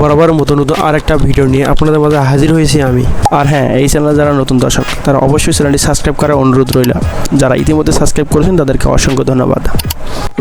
বরাবর মতো নতুন আর একটা ভিডিও নিয়ে আপনাদের মাঝে হাজির হয়েছি আমি। আর হ্যাঁ এই চ্যানেলে যারা নতুন দর্শক, তারা অবশ্যই চ্যানেলটি সাবস্ক্রাইব করার অনুরোধ রইল। যারা ইতিমধ্যে সাবস্ক্রাইব করেছেন, তাদেরকে অসংখ্য ধন্যবাদ।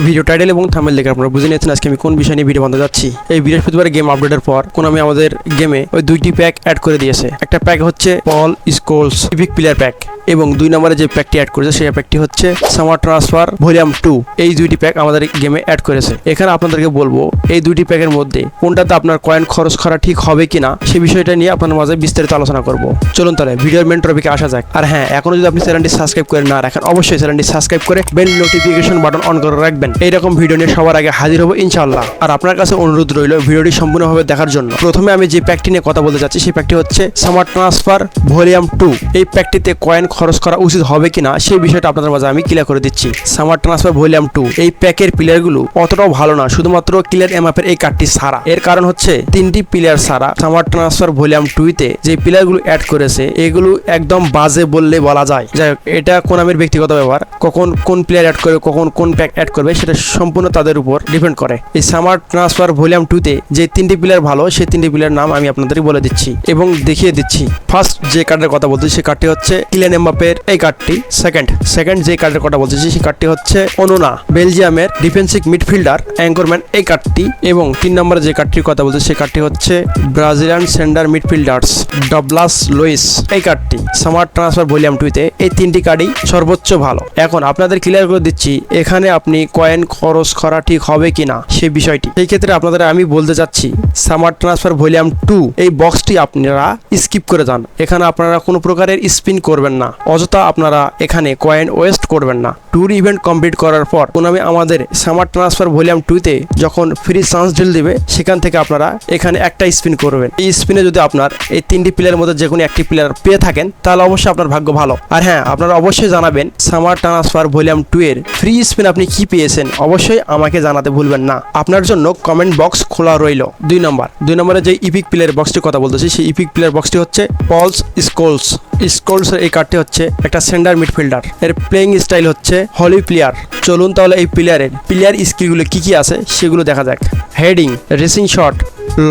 ভিডিও টাইটেল এবং থামেল দেখে আপনারা বুঝে নিয়েছেন আজকে আমি কোন বিষয় নিয়ে ভিডিও বানাতে যাচ্ছি। এই বৃহস্পতিবার গেম আপডেটের পর, কোন আমি আমাদের গেমে ওই দুইটি প্যাক অ্যাড করে দিয়েছে। একটা প্যাক হচ্ছে Paul Scholes epic player pack এবং দুই নম্বরে যে প্যাকটি অ্যাড করেছে, সেই প্যাকটি হচ্ছে সামার ট্রান্সফার ভলিউম টু এই দুইটি প্যাক আমাদের গেমে অ্যাড করেছে। এখানে আপনাদেরকে বলব, এই দুইটি প্যাকের মধ্যে কোনটাতে আপনার কয়েন খরচ করা ঠিক হবে কিনা সেই বিষয়টা নিয়ে আপনার মাঝে বিস্তারিত আলোচনা করব। চলুন তাহলে, ভিডিওর মেন টপিকে আসা যাক। আর হ্যাঁ এখনও যদি আপনি চ্যানেলটি সাবস্ক্রাইব করে না রাখেন, অবশ্যই চ্যানেলটি সাবস্ক্রাইব করে বেল নোটিফিকেশন বাটন অন করে রাখবেন। এইরকম ভিডিও নিয়ে সবার আগে হাজির হব ইনশাআল্লাহ। আর আপনার কাছে অনুরোধ রইল ভিডিওটি সম্পূর্ণভাবে দেখার জন্য। প্রথমে আমি যে প্যাকটি নিয়ে কথা বলতে যাচ্ছি সেই প্যাকটি হচ্ছে সামার ট্রান্সফার ভলিউম টু এই প্যাকটিতে কয়েন খরচ করা উচিত হবে কিনা, সেই বিষয়টা আপনাদের মাঝে আমি ক্লিয়ার করে দিচ্ছি। সামার ট্রান্সফার ভলিউম টু এই প্যাকের প্লেয়ারগুলো অতটাও ভালো না, শুধুমাত্র ক্লিয়ার এমআপের এই কার্ডটি সারা এর কারণ হচ্ছে তিনটি প্লেয়ার সারা সামার ট্রান্সফার ভলিউম টুইতে যে প্লেয়ারগুলো অ্যাড করেছে, এগুলো একদম বাজে বললে বলা যায়। যাই হোক, এটা কোনামের ব্যক্তিগত ব্যাপার কখন কোন প্লেয়ার অ্যাড করবে, কখন কোন প্যাক অ্যাড করবে, সেটা সম্পূর্ণ তাদের উপর ডিপেন্ড করে। এই সামার ট্রান্সফার ভলিউম টুতে যে তিনটি প্লেয়ার ভালো, সেই তিনটি প্লেয়ার নাম আমি আপনাদের বলে দিচ্ছি এবং দেখিয়ে দিচ্ছি। ফার্স্ট যে কার্ডের কথা বলছি, সেই কার্ডটি হচ্ছে কিলেন এমবাপের এই কার্ডটি সেকেন্ড সেকেন্ড যে কার্ডের কথা বলছি, সেই কার্ডটি হচ্ছে অনুনা বেলজিয়ামের ডিফেন্সিভ মিডফিল্ডার অ্যাঙ্করম্যান এই কার্ডটি এবং তিন নম্বরে যে কার্ডটির কথা বলছি, সেই কার্ডটি হচ্ছে Brazilian centre midfielders Douglas Luiz. এই কার্ডটি সামার ট্রান্সফার ভলিউম টুতে এই তিনটি কার্ডই সর্বোচ্চ ভালো। এখন আপনাদের ক্লিয়ার করে দিচ্ছি, এখানে আপনি কয়েন খরচ করা ঠিক হবে কিনা সেই বিষয়টি। সেই ক্ষেত্রে আপনাদের, আমি বলতে চাচ্ছি সামার ট্রান্সফার ভলিউম টু এই বক্সটি আপনারা স্কিপ করে যান। এখানে আপনারা কোনো প্রকারের স্পিন করবেন না, অযথা আপনারা এখানে কয়েন ওয়েস্ট করবেন না। ট্যুর ইভেন্ট কমপ্লিট করার পর কোনামি আমাদের সামার ট্রান্সফার ভলিউম টুতে যখন ফ্রি চান্স ডিল দিবে, সেখান থেকে আপনারা এখানে একটা স্পিন করবেন। এই স্পিনে যদি আপনার এই তিনটি প্লেয়ারের মধ্যে যে কোনো একটি প্লেয়ার পেয়ে থাকেন, তাহলে অবশ্যই আপনার ভাগ্য ভালো। আর হ্যাঁ আপনারা অবশ্যই জানাবেন সামার ট্রান্সফার ভলিউম টু এর ফ্রি স্পিন আপনি কি পেয়েছেন? অবশ্যই আমাকে জানাতে ভুলবেন না। আপনার জন্য কমেন্ট বক্স খোলা রইল। দুই নম্বর দুই নম্বরে যে ইপিক প্লেয়ার বক্সটির কথা বলতেছি, সেই ইপিক প্লেয়ার বক্সটি হচ্ছে পলস স্কোলস স্কোলস এই কার্ডটি হচ্ছে একটা সেন্টার মিডফিল্ডার। এর প্লেয়িং স্টাইল হচ্ছে হলি প্লেয়ার চলুন তাহলে এই প্লেয়ারের প্লেয়ার স্কিলগুলো কি কি আছে সেগুলো দেখা যাক। Heading racing shot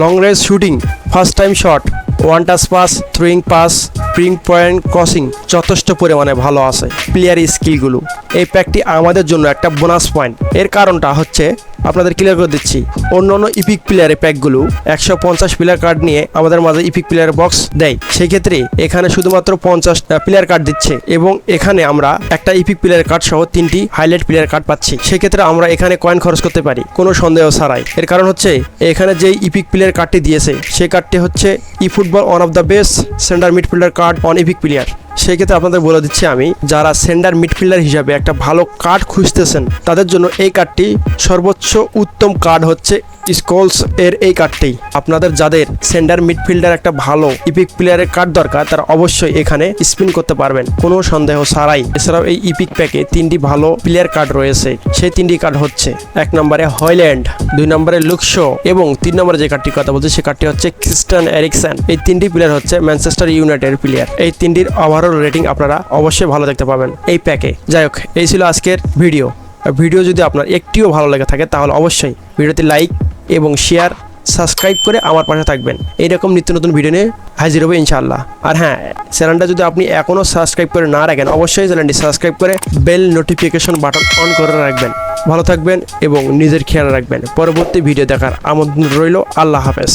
long range shooting first time shot one touch pass throwing pass spring point crossing যথেষ্ট পরিমাণে ভালো আছে প্লেয়ার স্কিলগুলো। এই প্যাকটি আমাদের জন্য একটা বোনাস পয়েন্ট। এর কারণটা হচ্ছে আপনাদের ক্লিয়ার করে দিচ্ছি অন্য অন্য ইপিক প্লেয়ারের প্যাকগুলো একশো পঞ্চাশ প্লেয়ার কার্ড নিয়ে আমাদের মাঝে ইপিক প্লেয়ার বক্স দেয়। সেক্ষেত্রে এখানে শুধুমাত্র পঞ্চাশ প্লেয়ার কার্ড দিচ্ছে এবং এখানে আমরা একটা ইপিক প্লেয়ার কার্ড সহ তিনটি হাইলাইট প্লেয়ার কার্ড পাচ্ছি। সেক্ষেত্রে আমরা এখানে কয়েন খরচ করতে পারি, কোনো সন্দেহ ছাড়াই। এর কারণ হচ্ছে এখানে যে ইপিক প্লেয়ার কার্ডটি দিয়েছে সেই কার্ডটি হচ্ছে e football one of the best centre midfielder card on epic player সেই ক্ষেত্রে আপনাদের বলে দিচ্ছি আমি, যারা সেন্ডার মিডফিল্ডার হিসাবে একটা ভালো কার্ড খুঁজতেছেন, তাদের জন্য এই কার্ডটি সর্বোচ্চ উত্তম কার্ড হচ্ছে স্কলস এর এই কার্ডটি আপনাদের যাদের সেন্টার মিডফিল্ডার একটা ভালো ইপিক প্লেয়ারের কার্ড দরকার, তারা অবশ্যই এখানে স্পিন করতে পারবেন। কোনো সন্দেহ ছাড়াই। এছাড়াও এই ইপিক প্যাকে তিনটি ভালো প্লেয়ার কার্ড রয়েছে। সেই তিনটি কার্ড হচ্ছে, এক নম্বরে হয়ল্যান্ড দুই নম্বরে লুকশো এবং তিন নম্বরে যে কার্ডটির কথা বলছি সে কার্ডটি হচ্ছে খ্রিস্টান এরিকসন এই তিনটি প্লেয়ার হচ্ছে ম্যানচেস্টার ইউনাইটেড প্লেয়ার এই তিনটির ওভারঅল রেটিং আপনারা অবশ্যই ভালো দেখতে পাবেন এই প্যাকে যাই হোক, এই ছিল আজকের ভিডিও ভিডিও যদি আপনার একটিও ভালো লেগে থাকে, তাহলে অবশ্যই ভিডিওতে লাইক এবং শেয়ার সাবস্ক্রাইব করে আমার পাশে থাকবেন। এইরকম নিত্য নতুন ভিডিও নিয়ে হাজির হবে ইনশাআল্লাহ। আর হ্যাঁ চ্যানেলটা যদি আপনি এখনও সাবস্ক্রাইব করে না রাখেন, অবশ্যই চ্যানেলটি সাবস্ক্রাইব করে বেল নোটিফিকেশন বাটন অন করে রাখবেন। ভালো থাকবেন এবং নিজের খেয়াল রাখবেন। পরবর্তী ভিডিও দেখার আমন্ত্রণ রইল। আল্লাহ হাফেজ।